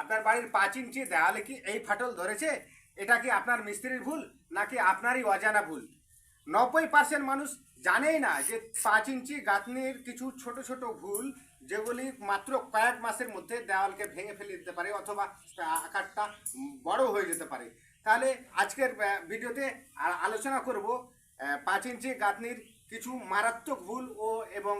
আপনার বাড়ির পাঁচ ইঞ্চি দেওয়ালে কি এই ফাটল ধরেছে? এটা কি আপনার মিস্ত্রির ভুল, নাকি আপনারই অজানা ভুল? নব্বই পার্সেন্ট মানুষ জানেই না যে পাঁচ ইঞ্চি গাঁথনির কিছু ছোট ছোট ভুল যেগুলি মাত্র কয়েক মাসের মধ্যে দেওয়ালকে ভেঙে ফেলে দিতে পারে অথবা আকারটা বড় হয়ে যেতে পারে। তাহলে আজকের ভিডিওতে আলোচনা করব পাঁচ ইঞ্চি গাঁথনির কিছু মারাত্মক ভুল ও এবং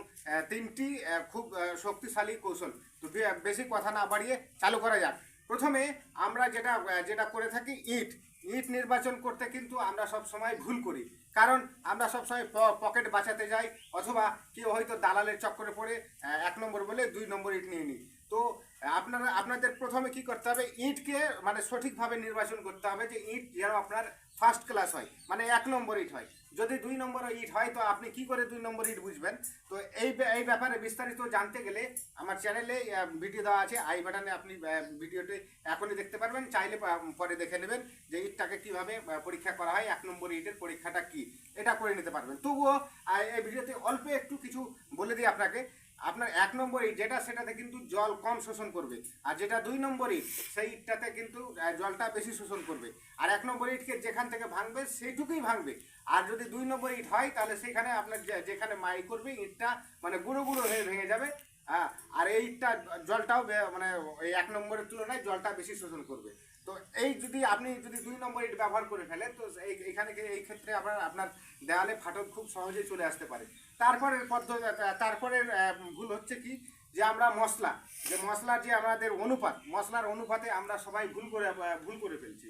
তিনটি খুব শক্তিশালী কৌশল। তো বেশি কথা না বাড়িয়ে চালু করা যাক। প্রথমে আমরা যেটা যেটা করে থাকি ইট। ইট নির্বাচন করতে কিন্তু আমরা সব সময় ভুল করি। কারণ আমরা সবসময় পকেট বাঁচাতে যাই, অথবা কেউ হয়তো দালালের চক্করে পড়ে এক নম্বর বলে দুই নম্বর ইট নিয়ে নিই। তো আপনারা, আপনাদের প্রথমে কি করতে হবে? ইটকে মানে সঠিকভাবে নির্বাচন করতে হবে যে ইট যেন আপনার ফার্স্ট ক্লাস হয় মানে এক নম্বর ইট হয়। যদি দুই নম্বর ইট হয়, তো আপনি কি করে দুই নম্বর ইট বুঝবেন? তো এই এই ব্যাপারে বিস্তারিত জানতে গেলে আমার চ্যানেলে ভিডিও দেওয়া আছে। আই বাটনে আপনি ভিডিওটি এখনই দেখতে পারবেন। চাইলে পরে দেখে নেবেন যে ইটটাকে কীভাবে পরীক্ষা করা হয়, এক নম্বর ইটের পরীক্ষাটা কি? এটা করে নিতে পারবেন। তবুও এই ভিডিওতে অল্প একটু কিছু বলে দিই আপনাকে। আপনার এক নম্বরই যেটা, সেটাতে কিন্তু জল কম শোষণ করবে। আর যেটা দুই নম্বরই সেই ইটটাতে কিন্তু জলটা বেশি শোষণ করবে। আর এক নম্বর ইটকে যেখান থেকে ভাঙবে, সেইটুকুই ভাঙবে। আর যদি দুই নম্বর ইট হয়, তাহলে সেখানে আপনার যেখানে মাই করবে, ইটটা মানে গুঁড়ো গুঁড়ো হয়ে ভেঙে যাবে। হ্যাঁ আর এইটা জলটাও মানে এই এক নম্বরের তুলনায় জলটা বেশি শোষণ করবে। তো এই যদি আপনি যদি দুই নম্বর ইট ব্যবহার করে ফেলেন তো এখানে এই ক্ষেত্রে আপনার আপনার দেওয়ালে ফাটল খুব সহজেই চলে আসতে পারে। তারপরের পদ্ধতি তারপরের আহ, ভুল হচ্ছে কি? যে আমরা মশলা যে মশলার যে আমাদের অনুপাত মশলার অনুপাতে আমরা সবাই ভুল করে ভুল করে ফেলছি।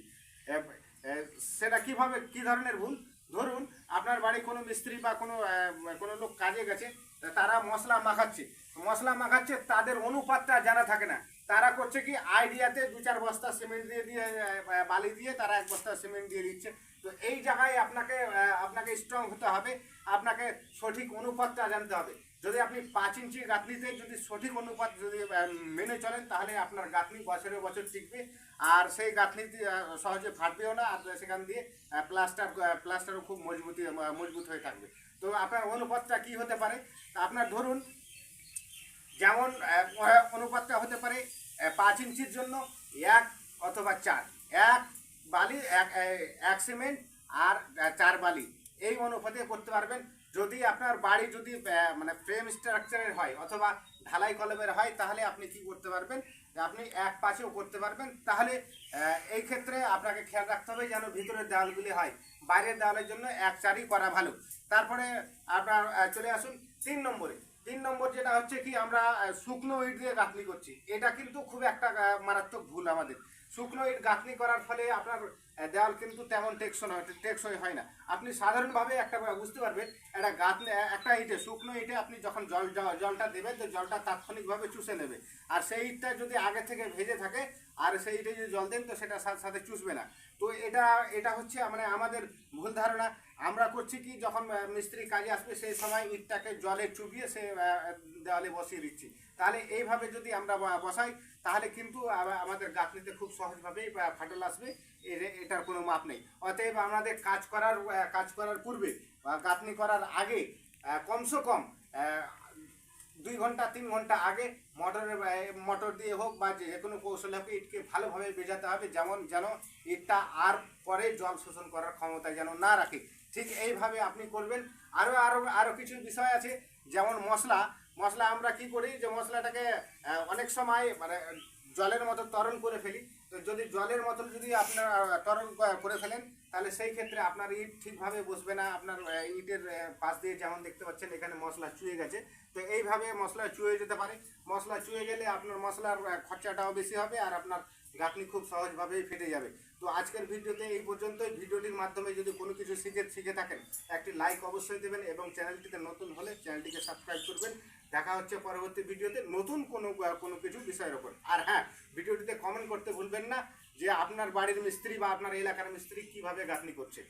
সেটা কীভাবে কি ধরনের ভুল? ধরুন, আপনার বাড়ি কোনো মিস্ত্রি বা কোনো কোনো লোক কাজে গেছে তারা মশলা মাখাচ্ছে। মশলা মাখাচ্ছে, তাদের অনুপাতটা জানা থাকে না। তারা করছে কি, আইডিয়াতে দু চার বস্তা সিমেন্ট দিয়ে দিয়ে বালি দিয়ে তারা এক বস্তা সিমেন্ট দিয়ে দিচ্ছে। তো এই জায়গায় আপনাকে আপনাকে স্ট্রং হতে হবে, আপনাকে সঠিক অনুপাতটা জানতে হবে। যদি আপনি পাঁচ ইঞ্চি গাঁথনিতে যদি সঠিক অনুপাত যদি মেনে চলেন, তাহলে আপনার গাঁথনি বছরে বছর টিকবে। আর সেই গাঁথনি সহজে ফাটবেও না, আর সেখান দিয়ে প্লাস্টার প্লাস্টারও খুব মজবুতি মজবুত হয়ে থাকবে। তো আপনার অনুপাতটা কি হতে পারে? আপনার ধরুন যেমন অনুপাতটা হতে পারে পাঁচ ইঞ্চির জন্য এক অথবা চার। এক বালি, এক এক সিমেন্ট আর চার বালি। এই অনুপাতে করতে পারবেন। যদি আপনার বাড়ি যদি মানে ফ্রেম স্ট্রাকচারের হয় অথবা ঢালাই কলমের হয়, তাহলে আপনি কি করতে পারবেন? আপনি এক পাশেও করতে পারবেন। তাহলে এই ক্ষেত্রে আপনাকে খেয়াল রাখতে হবে যেন ভিতরের দেওয়ালগুলি হয়। বাইরের দেওয়ালের জন্য এক চারই করা ভালো। তারপরে আপনার চলে আসুন তিন নম্বরে। তিন নম্বর যেটা হচ্ছে কি, আমরা শুকনো ইট দিয়ে গাঁথনি করছি। এটা কিন্তু খুব একটা মারাত্মক ভুল আমাদের। শুকনো ইট গাঁথনি করার ফলে আপনার দেওয়াল কিন্তু তেমন টেকসই হয় টেকসই হয় না। আপনি সাধারণভাবে একটা বুঝতে পারবেন, একটা গাঁথনি একটা ইটে, শুকনো ইটে আপনি যখন জল জলটা দেবেন, তো জলটা তাৎক্ষণিকভাবে চুষে নেবে। আর সেই ইটটা যদি আগে থেকে ভেজে থাকে, আর সেই ইটে যদি জল দেন, তো সেটা সাথে সাথে চুষবে না। তো এটা এটা হচ্ছে মানে আমাদের ভুল ধারণা। আমরা করছি কি, যখন মিস্ত্রি কাজে আসবে, সেই সময় ইটটাকে জলে চুবিয়ে সে দেওয়ালে বসিয়ে দিচ্ছি। তাহলে এইভাবে যদি আমরা বসাই, তাহলে কিন্তু আমাদের গাঁথনিতে খুব সহজভাবেই ফাটল আসবে। এটার কোনো মাপ নেই। অতএব আমাদের কাজ করার কাজ করার পূর্বে, বা গাঁথনি করার আগে কমসে কম দুই ঘণ্টা, তিন ঘণ্টা আগে মোটরের মোটর দিয়ে হোক বা যে কোনো কৌশলে হোক, ইটকে ভালোভাবে বেজাতে হবে, যেমন যেন ইটটা আর পরে জল শোষণ করার ক্ষমতা যেন না রাখে। ঠিক এইভাবে আপনি করবেন। আরও আরও আরও কিছু বিষয় আছে, যেমন মশলা। মশলা আমরা কি করি যে মশলাটাকে অনেক সময় মানে জলের মতো তরল করে ফেলি। তো যদি জলের মতন যদি আপনার ক- করে ফেলেন, তাহলে সেই ক্ষেত্রে আপনার ইট ঠিকভাবে বসবে না। আপনার ইটের পাশ দিয়ে যেমন দেখতে পাচ্ছেন, এখানে মশলা চুয়ে গেছে। তো এইভাবে মশলা চুয়ে যেতে পারে। মশলা চুয়ে গেলে আপনার মশলার খরচাটাও বেশি হবে আর আপনার গাঁথনি খুব সহজভাবেই ফেটে যাবে। তো আজকের ভিডিওতে এই পর্যন্তই। ভিডিওটির মাধ্যমে যদি কোনো কিছু শিখে শিখে থাকেন, একটি লাইক অবশ্যই দেবেন এবং চ্যানেলটিতে নতুন হলে চ্যানেলটিকে সাবস্ক্রাইব করবেন। দেখা হচ্ছে পরবর্তী ভিডিওতে নতুন কোনো কোনো কিছু বিষয়ের ওপর। আর হ্যাঁ ভিডিওটিতে কমেন্ট করতে ভুলবেন না যে আপনার বাড়ির মিস্ত্রি বা আপনার এলাকার মিস্ত্রি কীভাবে গাঁথনি করছে।